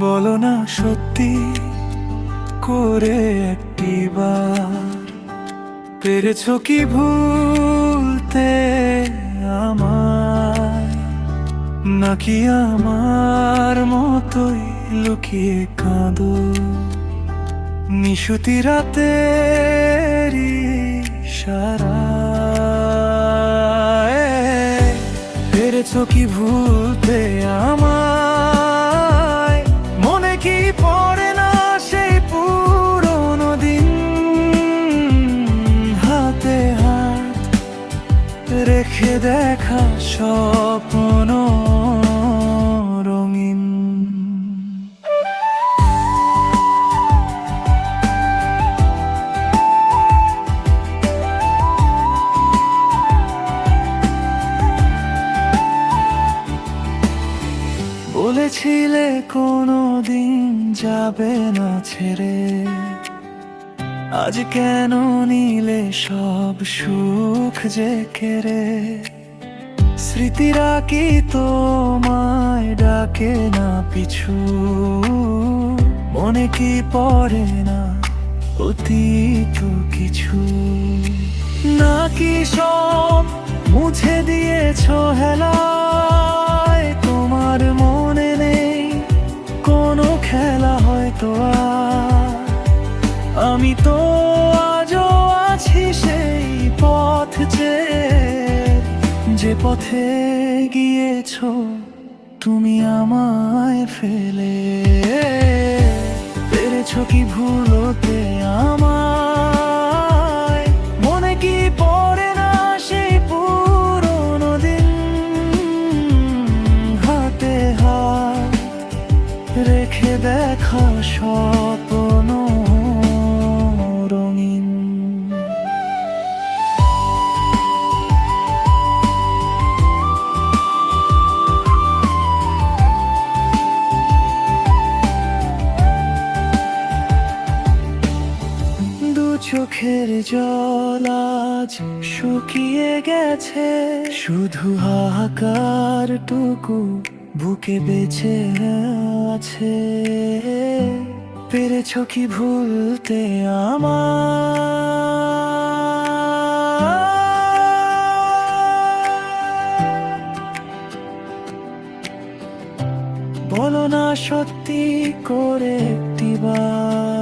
বলো না সত্যি করে একটি বার। পেরেছ কি ভুলতে আমার নাকি আমার মতোই লুকিয়ে কাঁদো? নিশুতি রাতে সারা পেরেছ কি ভুলতে আমায়? দেখা স্বপ্ন রঙিন। বলেছিলে কোনো দিন যাবে না ছেড়ে। আজ কেন নিলে সব সুখ যে কেড়ে? স্মৃতিরা কি তোমায় ডাকে না পিছু। মনে কি পড়ে না অতীত কিছু? নাকি সব মুছে দিয়েছ হেলায়? তোমার মনে নেই কোনো খেলা হয়তো আমি তো আজও আছি সেই পথ যে যে পথে গিয়েছো, তুমি আমায় ফেলে। পেরেছ কি ভুলোতে আমায়? মনে কি পড়ে না সেই পুরনো দিন? হাতে হাত রেখে দেখা স্বপ্ন চোখের জল আজ শুকিয়ে গেছে। শুধু হাহাকার টুকু বুকে বেঁচে আছে। পেরেছ কি ভুলতে আমার? বলো না সত্যি করে একটিবার।